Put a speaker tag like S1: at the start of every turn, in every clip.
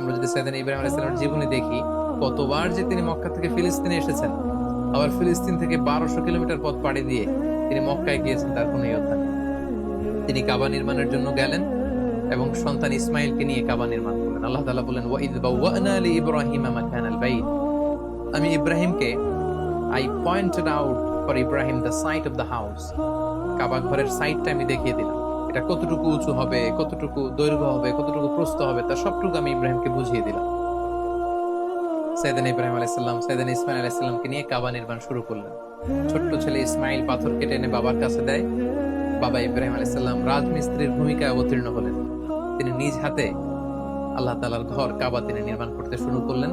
S1: আমরা যদি সাইদিন ইব্রাহিম আলাইসাল্লামের জীবনে দেখি, কতবার যে তিনি মক্কা থেকে ফিলিস্তিনে এসেছেন। আবার ফিলিস্তিন থেকে বারোশো কিলোমিটার পথ পাড়ি দিয়ে তিনি মক্কায় গিয়েছেন, তার কোনো ইয়ত্তা নেই। তিনি কাবা নির্মাণের জন্য গেলেন এবং সন্তান ইসমাইলকে নিয়ে কাবা নির্মাণ করলেন। আল্লাহ তালা বলেন, ওয়াইদ বাওয়ানা লি ইব্রাহিম মাকানাল বাইত। আমি ইব্রাহিমকে I pointed out for Ibrahim the site of the house Kaaba ঘরের সাইটটা আমি দেখিয়ে দিলাম। এটা কতটুকু উঁচু হবে, কতটুকু দৈর্ঘ্য হবে, কতটুকু প্রস্থ হবে তার সবটুকু আমি ইব্রাহিমকে বুঝিয়ে দিলাম। ইব্রাহিম আলাইসাল্লাম ইসমাইল আলাইসাল্লামকে নিয়ে কাবা নির্মাণ শুরু করলেন। ছোট্ট ছেলে ইসমাইল পাথর কেটে এনে বাবার কাছে দেয়। বাবা ইব্রাহিম আলাইসাল্লাম রাজমিস্ত্রির ভূমিকায় অবতীর্ণ হলেন। তিনি নিজ হাতে আল্লাহ তালার ঘর কাবা তিনি নির্মাণ করতে শুরু করলেন।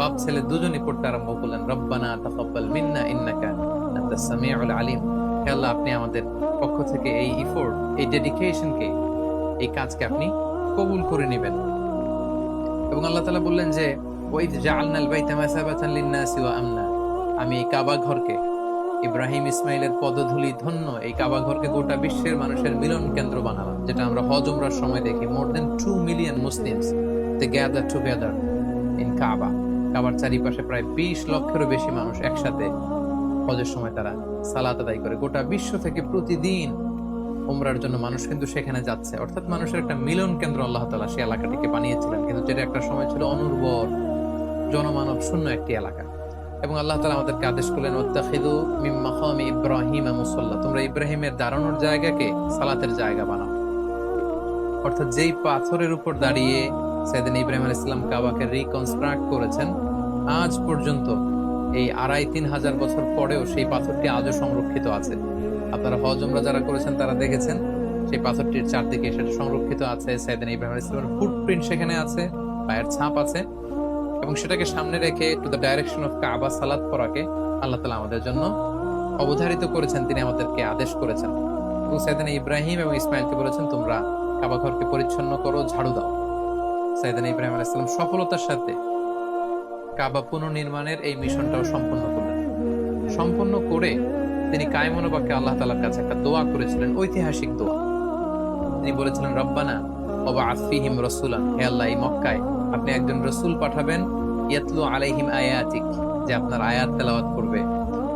S1: বাপ ছেলে দুজনই পড়তে আরম্ভ করলেন। রব্বানা তাকাব্বাল মিন্না ইন্নাকা আনতাস সামিউল আলিম। হে আল্লাহ আপনি আমাদের পক্ষ থেকে এই ইফোর্ট এই ডেডিকেশনকে এই কাজকে আপনি কবুল করে নেবেন। এবং আল্লাহ তাআলা বললেন যে লিন-নাসি ওয়া আমনা। আমি এই কাবা ঘরকে, ইব্রাহিম ইসমাইলের পদধূলি ধন্য, এই কাবা ঘরকে গোটা বিশ্বের মানুষের মিলন কেন্দ্র বানালাম, যেটা আমরা হজ উমরার সময় দেখি। More than two million Muslims they gather together in Kaaba কাবার চারিপাশে প্রায় বিশ লক্ষেরও বেশি মানুষ একসাথে হজের সময় তারা সালাত আদায় করে। গোটা বিশ্ব থেকে প্রতিদিন উমরার জন্য মানুষ কিন্তু সেখানে যাচ্ছে। অর্থাৎ মানুষের একটা মিলন কেন্দ্র আল্লাহ তালা সেই এলাকাটিকে বানিয়েছিলেন কিন্তু যেটা একটা সময় ছিল অনুর্বর জনমানব শূন্য একটি এলাকা। এবং আল্লাহ তালা আমাদেরকে আদেশ করলেন ওত্তাখিদু ইব্রাহিম তোমরা ইব্রাহিমের দাঁড়ানোর জায়গাকে সালাতের জায়গা বানাও। অর্থাৎ যেই পাথরের উপর দাঁড়িয়ে সেদিন ইব্রাহিম আল ইসলাম কাবাকে রিকনস্ট্রাক্ট করেছেন, আজ পর্যন্ত এই আড়াই তিন হাজার বছর পরেও সেই পাথরটি আজও সংরক্ষিত আছে। আপনারা হজ, উমরা যারা করেছেন, তারা দেখেছেন, সেই পাথরটির চারদিকে সেটা সংরক্ষিত আছে। সাইদিন ইব্রাহিম ইসলামের ফুটপ্রিন্ট সেখানে আছে, পায়ের ছাপ আছে, এবং সেটাকে সামনে রেখে to the direction of Kaaba সালাত পড়াকে আল্লাহ তালা আমাদের জন্য অবধারিত করেছেন। তিনি আমাদেরকে আদেশ করেছেন। এবং সাইদানা ইব্রাহিম এবং ইসমাইলকে বলেছেন, তোমরা কাবা ঘরকে পরিচ্ছন্ন করো, ঝাড়ু দাও। সাইদানা ইব্রাহিম আলাইসাল্লাম সফলতার সাথে কাবা পুনর্নির্মাণের এই মিশনটাও সম্পন্ন করলেন। সম্পন্ন করে তিনি কায়মনোবাক্যে আল্লাহ তালার কাছে একটা দোয়া করেছিলেন, ঐতিহাসিক দোয়া। তিনি বলেছিলেন, রব্বানা অবা আফিহিম রসুলান। হে আল্লাহ মক্কায় আপনি একজন রসুল পাঠাবেন, ইয়াতলু আলাইহিম আয়াতিক, যে আপনার আয়াত তেলাওয়াত করবে।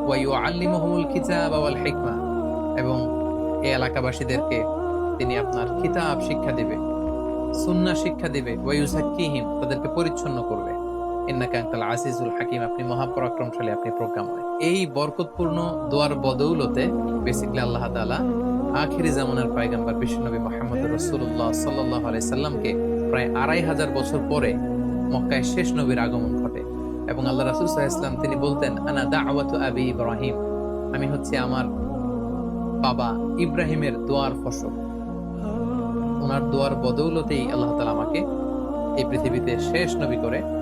S1: ওয়া ইউআল্লিমুহুমুল কিতাব ওয়াল হিকমা। এবং এই এলাকাবাসীদেরকে তিনি আপনার কিতাব শিক্ষা দিবে সুন্না শিক্ষা দিবে। ওয়া ইউযাক্কিহিম, তাদেরকে পরিচ্ছন্ন করবে। ইন্নাকা হাকিম, আপনি মহাপরাক্রমশালী, আপনি এই বরকতপূর্ণ দোয়ার বদৌলতে বেসিক্যালি আল্লাহ পয়গম্বর বিশ্বনবী মুহাম্মদ আলাইহি সাল্লামকে প্রায় আড়াই হাজার বছর পরে মক্কায় শেষ নবীর আগমন ঘটে এবং আল্লাহ রাসুল ইসলাম তিনি বলতেন, আনা দা দাওয়াতু আবি ইব্রাহিম। আমি হচ্ছে আমার বাবা ইব্রাহিমের দোয়ার ফসল। ওনার দোয়ার বদৌলতেই আল্লাহ তালা আমাকে এই পৃথিবীতে শেষ নবী করে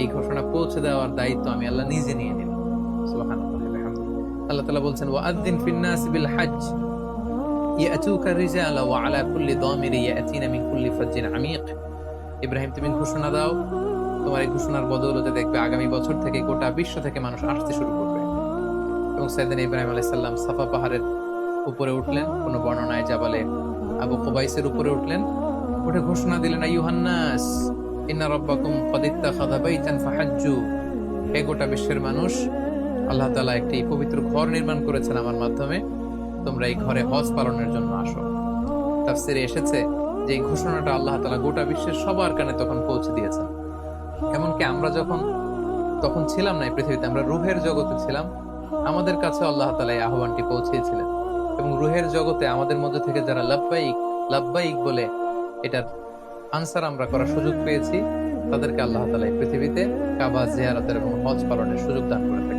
S1: এই ঘোষণা পৌঁছে দেওয়ার দায়িত্ব আমি আল্লাহ নিজে নিয়ে নিলাম আল্লাহ তালা বলছেন ওয়াদ্দিন ফিন্নাস বিল হজ ইয়াতুকা রিজালা ওয়া আলা কুল্লি ইয়াতিনা মিন কুল্লি ফাজ্জিন আমিক। ইব্রাহিম, তুমি ঘোষণা দাও, তোমার এই ঘোষণার বদৌলতে দেখবে আগামী বছর থেকে গোটা বিশ্ব থেকে মানুষ আসতে শুরু করবে। এবং সাইদিন ইব্রাহিম আলাইসাল্লাম সাফা পাহাড়ের উপরে উঠলেন, কোন বর্ণনায় যা বলে আবু কুবাইসের উপরে উঠলেন। উঠে ঘোষণা দিলেন ইউহান্নাস হে গোটা বিশ্বের মানুষ, আল্লাহ তাআলা একটি পবিত্র ঘর নির্মাণ করেছেন আমার মাধ্যমে। তোমরা এই ঘরে হজ পালনের জন্য আসো। তাফসিরে এসেছে যে ঘোষণাটা আল্লাহ তাআলা গোটা বিশ্বের সবার কানে তখন পৌঁছে দিয়েছেন। এমনকি আমরা যখন, তখন ছিলাম না এই পৃথিবীতে, আমরা রুহের জগতে ছিলাম, আমাদের কাছে আল্লাহ তালা এই আহ্বানটি পৌঁছেছিলেন এবং রুহের জগতে আমাদের মধ্যে থেকে যারা লাব্বাইক লাব্বাইক বলে এটার আনসার আমরা করার সুযোগ পেয়েছি। তাদেরকে আল্লাহ তালা এই পৃথিবীতে কাবা জিয়ারতের এবং হজ পালনের সুযোগ দান করে থাকেন